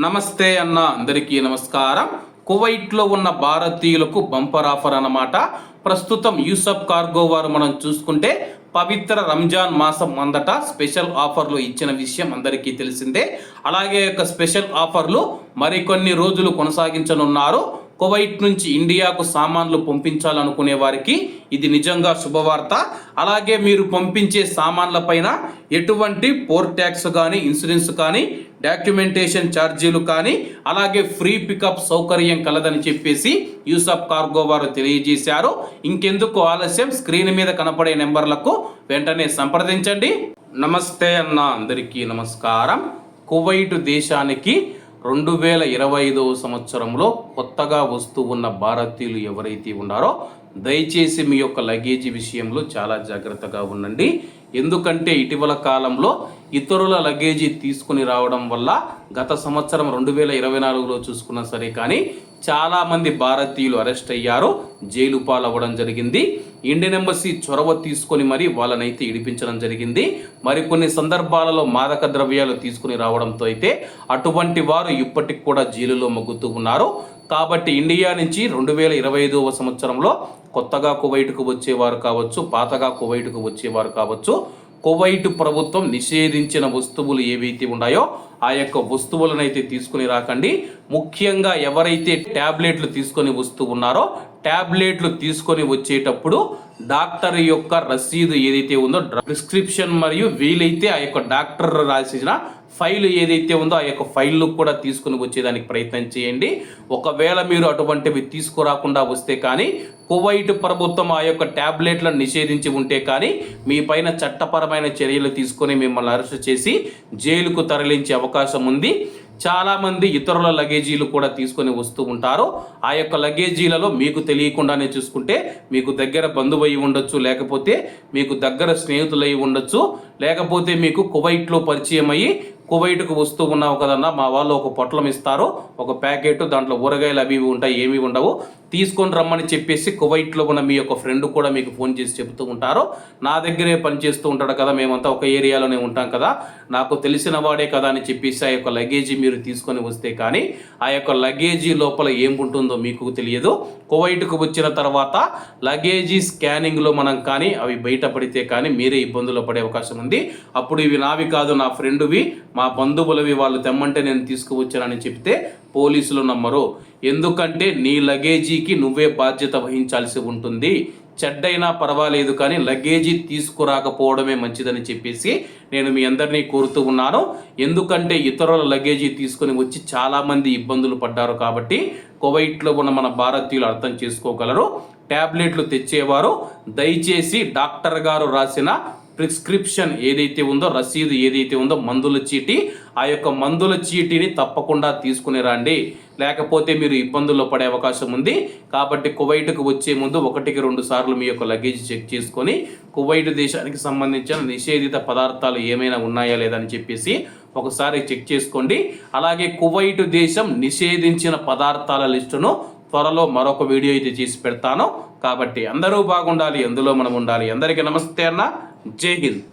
నమస్తే అన్న అందరికీ నమస్కారం. కువైట్లో ఉన్న భారతీయులకు బంపర్ ఆఫర్ అన్నమాట. ప్రస్తుతం యూసఫ్ కార్గో వారు మనం చూసుకుంటే పవిత్ర రంజాన్ మాసం అందట స్పెషల్ ఆఫర్లు ఇచ్చిన విషయం అందరికీ తెలిసిందే. అలాగే యొక్క స్పెషల్ ఆఫర్లు మరికొన్ని రోజులు కొనసాగించనున్నారు. కువైట్ నుంచి ఇండియాకు సామాన్లు పంపించాలనుకునే వారికి ఇది నిజంగా శుభవార్త. అలాగే మీరు పంపించే సామాన్ల పైన ఎటువంటి పోర్ ట్యాక్స్ కానీ ఇన్సూరెన్స్ కానీ డాక్యుమెంటేషన్ ఛార్జీలు కానీ అలాగే ఫ్రీ పికప్ సౌకర్యం కలదని చెప్పేసి యూసఫ్ కార్గో వారు తెలియజేశారు. ఇంకెందుకు ఆలస్యం? స్క్రీన్ మీద కనపడే నెంబర్లకు వెంటనే సంప్రదించండి. నమస్తే అన్న అందరికీ నమస్కారం. కువైట్ దేశానికి రెండు వేల ఇరవై ఐదవ సంవత్సరంలో కొత్తగా వస్తూ ఉన్న భారతీయులు ఎవరైతే ఉన్నారో దయచేసి మీ యొక్క లగేజీ విషయంలో చాలా జాగ్రత్తగా ఉండండి. ఎందుకంటే ఇటీవల కాలంలో ఇతరుల లగేజీ తీసుకుని రావడం వల్ల గత సంవత్సరం రెండు వేల ఇరవై నాలుగులో చూసుకున్నా సరే కానీ చాలామంది భారతీయులు అరెస్ట్ అయ్యారు జైలు పాలవ్వడం జరిగింది. ఇండియన్ ఎంబసీ చొరవ తీసుకొని మరి వాళ్ళనైతే ఇడిపించడం జరిగింది. మరికొన్ని సందర్భాలలో మాదక ద్రవ్యాలు తీసుకుని రావడంతో అయితే అటువంటి వారు ఇప్పటికి కూడా జైలులో మగ్గుతూ ఉన్నారు. కాబట్టి ఇండియా నుంచి రెండు వేల ఇరవై ఐదవ సంవత్సరంలో కొత్తగా కువైట్కు వచ్చేవారు కావచ్చు పాతగా కువైట్కు వచ్చేవారు కావచ్చు కువైట్ ప్రభుత్వం నిషేధించిన వస్తువులు ఏవైతే ఉన్నాయో ఆ యొక్క వస్తువులను అయితే తీసుకుని రాకండి. ముఖ్యంగా ఎవరైతే ట్యాబ్లెట్లు తీసుకొని వస్తూ ఉన్నారో ట్యాబ్లెట్లు తీసుకొని వచ్చేటప్పుడు డాక్టర్ యొక్క రసీదు ఏదైతే ఉందో ప్రిస్క్రిప్షన్ మరియు వీలైతే ఆ యొక్క డాక్టర్ రాసిన ఫైల్ ఏదైతే ఉందో ఆ యొక్క ఫైల్ను కూడా తీసుకుని వచ్చేదానికి ప్రయత్నం చేయండి. ఒకవేళ మీరు అటువంటివి తీసుకురాకుండా వస్తే కానీ కువైట్ ప్రభుత్వం ఆ యొక్క ట్యాబ్లెట్లను నిషేధించి ఉంటే కానీ మీ పైన చట్టపరమైన చర్యలు తీసుకొని మిమ్మల్ని అరెస్ట్ చేసి జైలుకు తరలించే అవకాశం ఉంది. చాలామంది ఇతరుల లగేజీలు కూడా తీసుకొని వస్తూ ఉంటారు. ఆ యొక్క లగేజీలలో మీకు తెలియకుండానే చూసుకుంటే మీకు దగ్గర బంధువు అయి ఉండొచ్చు లేకపోతే మీకు దగ్గర స్నేహితులై ఉండొచ్చు లేకపోతే మీకు కువైట్లో పరిచయం అయ్యి కువైట్కు వస్తూ ఉన్నావు కదన్నా మా వాళ్ళు ఒక పొట్లం ఇస్తారు ఒక ప్యాకెట్ దాంట్లో ఊరగాయలు అవి ఇవి ఉంటాయి ఏమీ ఉండవు. తీసుకొని రమ్మని చెప్పేసి కువైట్లో ఉన్న మీ యొక్క ఫ్రెండ్ కూడా మీకు ఫోన్ చేసి చెబుతూ ఉంటారు. నా దగ్గరే పనిచేస్తూ ఉంటాడు కదా మేమంతా ఒక ఏరియాలోనే ఉంటాం కదా. నాకు తెలిసిన వాడే కదా అని చెప్పేసి ఆ యొక్క లగేజీ మీరు తీసుకొని వస్తే కానీ ఆ యొక్క లగేజీ లోపల ఏముంటుందో మీకు తెలియదు. కువైట్కు వచ్చిన తర్వాత లగేజీ స్కానింగ్లో మనం కానీ అవి బయటపడితే కానీ మీరే ఇబ్బందులు పడే అవకాశం ఉంది. అప్పుడు ఇవి నావి కాదు నా ఫ్రెండ్వి మా బంధువులవి వాళ్ళు తెమ్మంటే నేను తీసుకువచ్చానని చెప్తే పోలీసులు నమ్మరు. ఎందుకంటే నీ లగేజీకి నువ్వే బాధ్యత వహించాల్సి ఉంటుంది. చెడ్డైనా పర్వాలేదు కానీ లగేజీ తీసుకురాకపోవడమే మంచిదని చెప్పేసి నేను మీ అందరినీ కోరుతూ ఉన్నాను. ఎందుకంటే ఇతరుల లగేజీ తీసుకొని వచ్చి చాలామంది ఇబ్బందులు పడ్డారు కాబట్టి కువైట్లో ఉన్న మన భారతీయులు అర్థం చేసుకోగలరు. ట్యాబ్లెట్లు తెచ్చేవారు. దయచేసి డాక్టర్ గారు రాసిన ప్రిస్క్రిప్షన్ ఏదైతే ఉందో రసీదు ఏదైతే ఉందో మందుల చీటి ఆ యొక్క మందుల చీటిని తప్పకుండా తీసుకుని రండి. లేకపోతే మీరు ఇబ్బందుల్లో పడే అవకాశం ఉంది. కాబట్టి కువైట్కు వచ్చే ముందు ఒకటికి రెండు సార్లు మీ యొక్క లగేజ్ చెక్ చేసుకొని కువైట్ దేశానికి సంబంధించిన నిషేధిత పదార్థాలు ఏమైనా ఉన్నాయా లేదా అని చెప్పేసి ఒకసారి చెక్ చేసుకోండి. అలాగే కువైట్ దేశం నిషేధించిన పదార్థాల లిస్టును త్వరలో మరొక వీడియో అయితే చేసి పెడతాను. కాబట్టి అందరూ బాగుండాలి అందులో మనం ఉండాలి. అందరికీ నమస్తే అన్న. జై హింద్